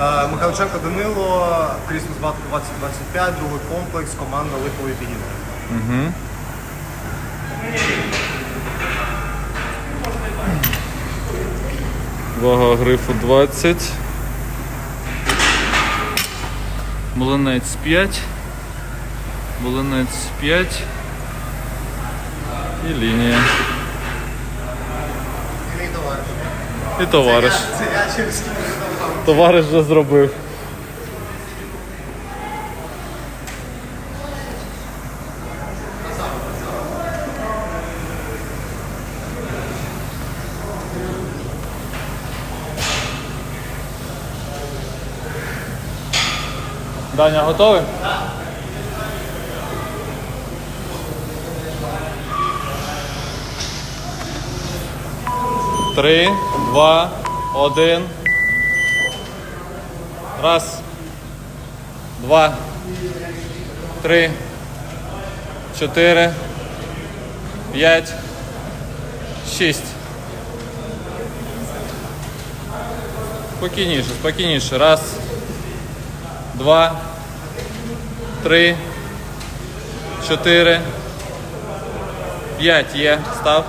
Е, Михайличенко Данило, Крісмас Батл 2025, другий комплекс, команда Липовий підійде. Вага грифу 20. Млинець 5. Млинець 5. І лінія. І товариш. Це я через скільки Товариш вже зробив. Даня, готовий? Три, два, один. Раз, два, три, чотири, п'ять, шість. Спокійніше, спокійніше. Раз, два, три, чотири, п'ять є. Став.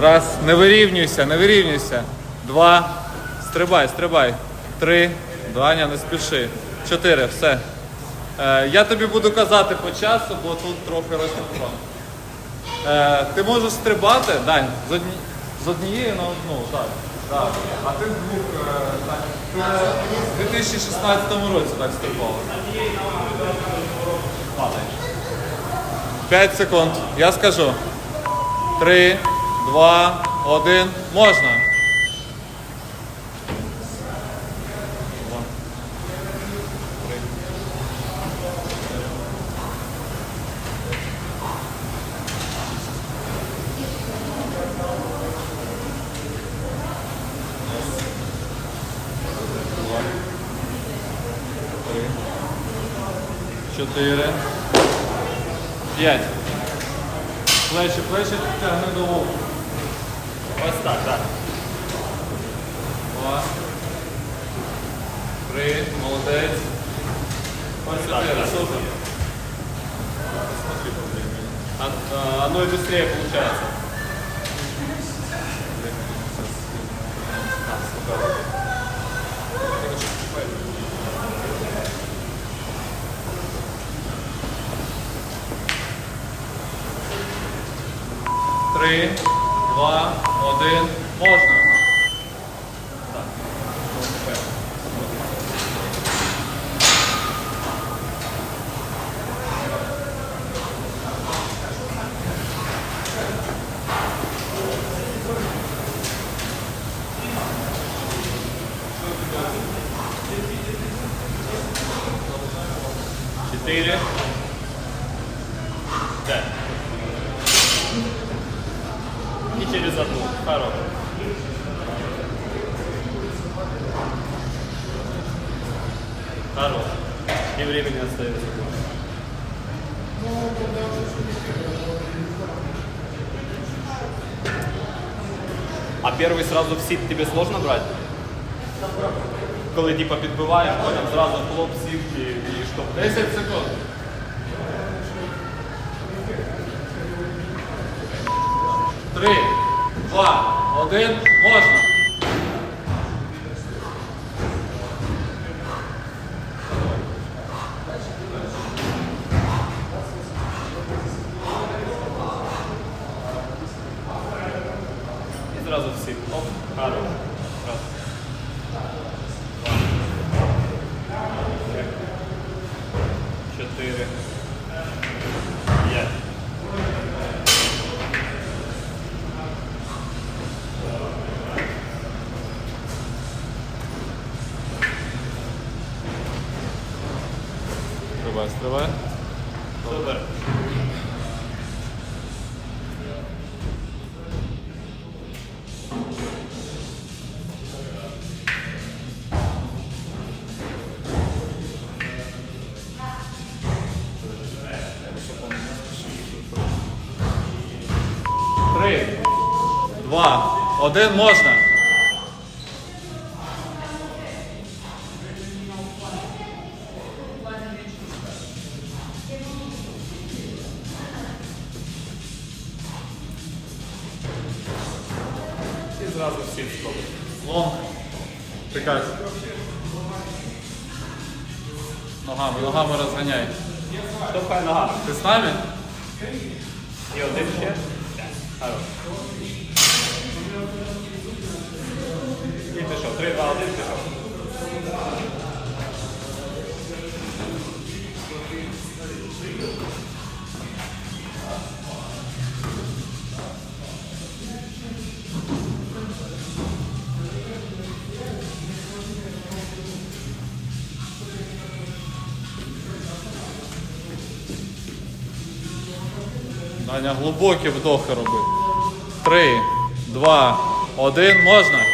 Раз, не вирівнюйся, не вирівнюйся. Два. Стрибай, стрибай. Три. Даня, не спіши. Чотири, все. Е, я тобі буду казати по часу, бо тут трохи розсинхрон. Е, ти можеш стрибати, Дань, з, одні, з однієї на одну, так. так. А ти з двох, е, Дань, ти в 2016 році так стрибав. П'ять секунд. Я скажу. Три, два, один. Можна. Чотири. П'ять. Плечі, плечі тягни до вуху. Ось так, так. Два. Три. Молодець. Ось чотири. Супер. Посмотри. А, а, оно и быстрее получается. Три, два, один. Можна. Четыре. Хорош. И времени остается. А первый сразу в сит тебе сложно брать? Коли типа підбиваєш, потім зразу хлоп сів і, і штовх. 10 секунд. Три, два, один. Можна. Стривай. Супер. Три, два, один. Можна. Розганяй. Штовхай нога. Ти з нами? І один ще. Хорош. І пішов. Три, два, один, пішов. Даня, глибокі вдохи роби. Три, два, один. Можна?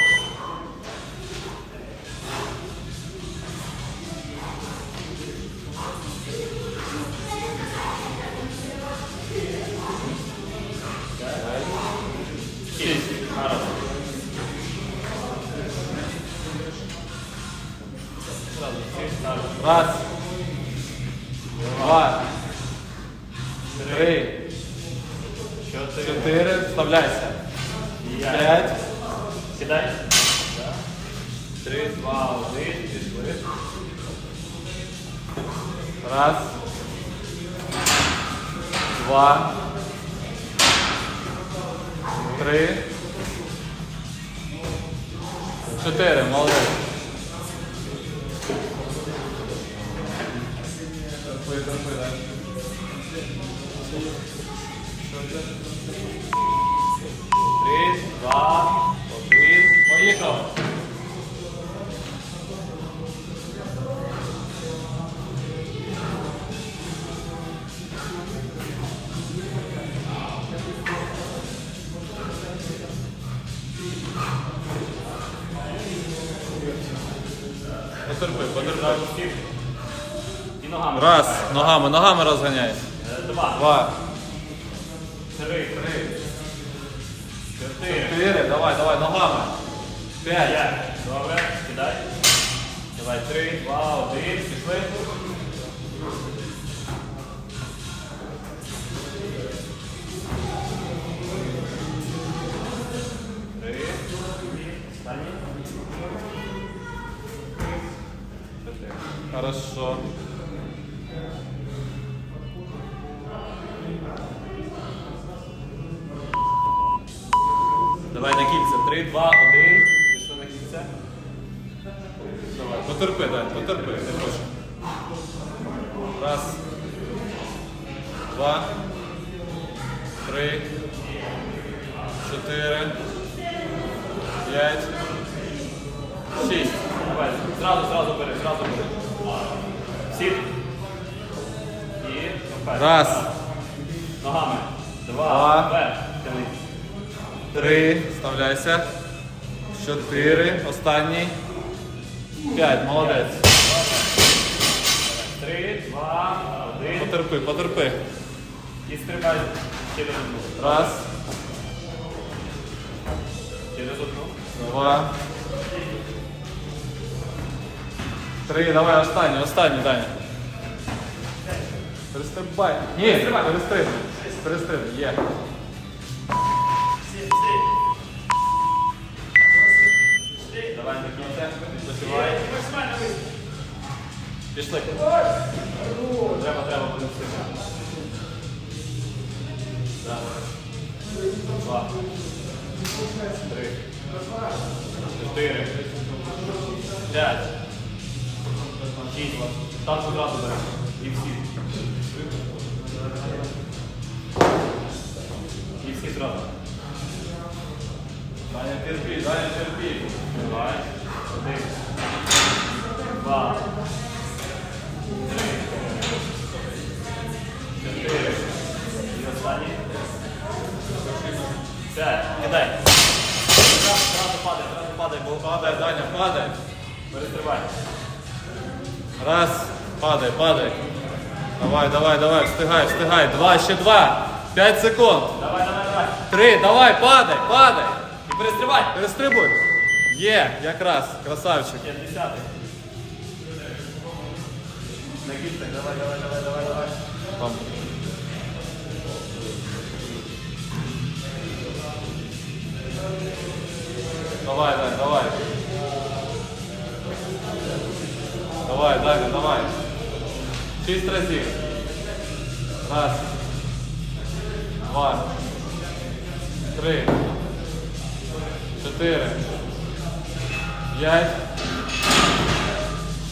Вставляйся. П'ять. Сідай. Три, два, один, пішли. Раз. Два. Три. Чотири. Молодець. І ногами. Раз, ногами, ногами розганяй. Два. Два. Три. Три. Чотири. Чотири, давай, давай, ногами. П'ять. Добре. кидай. Давай. Три, два, один. Пішли. Хорошо. Давай на кільце. Три, два, один. Пішли на кільце. Давай, потерпи, дай, потерпи, не хочу. Раз. Два. Три. Чотири. П'ять. Зразу, зразу бери, зразу бери. Сід. І вперед. Раз. Ногами. Два. Два. Тяни. Три. Вставляйся. Чотири. Останній. П'ять. Молодець. Три, два, один. Потерпи, потерпи. І стрибай через одну. Раз. Через одну. Два. Три, давай останній, останній, Даня. Перестрибай. Ні, перестрибай. Перестрибай, є. Шість. Там одразу беремо. І всі. І всі зразу. Даня, терпи, Даня, терпи. Давай. Один. Два. Три. Чотири. І останній. П'ять. Кидай. Зразу, падай, зразу падай, бо Падай, Даня, падай. перестрибай. Раз, падай, падай. Давай, давай, давай, встигай, встигай. Два, ще два. П'ять секунд. Давай, давай, давай. Три, давай, падай, падай. І перестрибай. Перестрибуй. Є, якраз, красавчик. П'ятдесятий. На кільцях, давай, давай, давай, давай, давай. Там. Давай, Дань, давай. Давай, Даня, давай. Шість разів. Раз. Два. Три. Чотири. П'ять.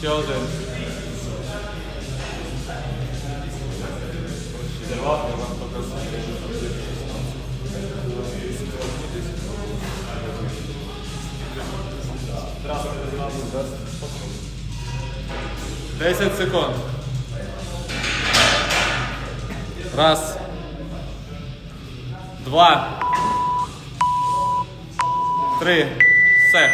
Ще один. Здравствуйте, 10 секунд. Раз. Два. Три. Все.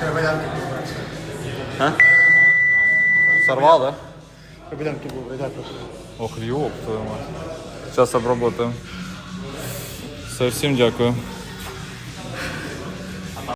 Треба ямки. А? Сорвал, да? Ох, ёб твою мать. Сейчас обработаем. Все, всім дякую.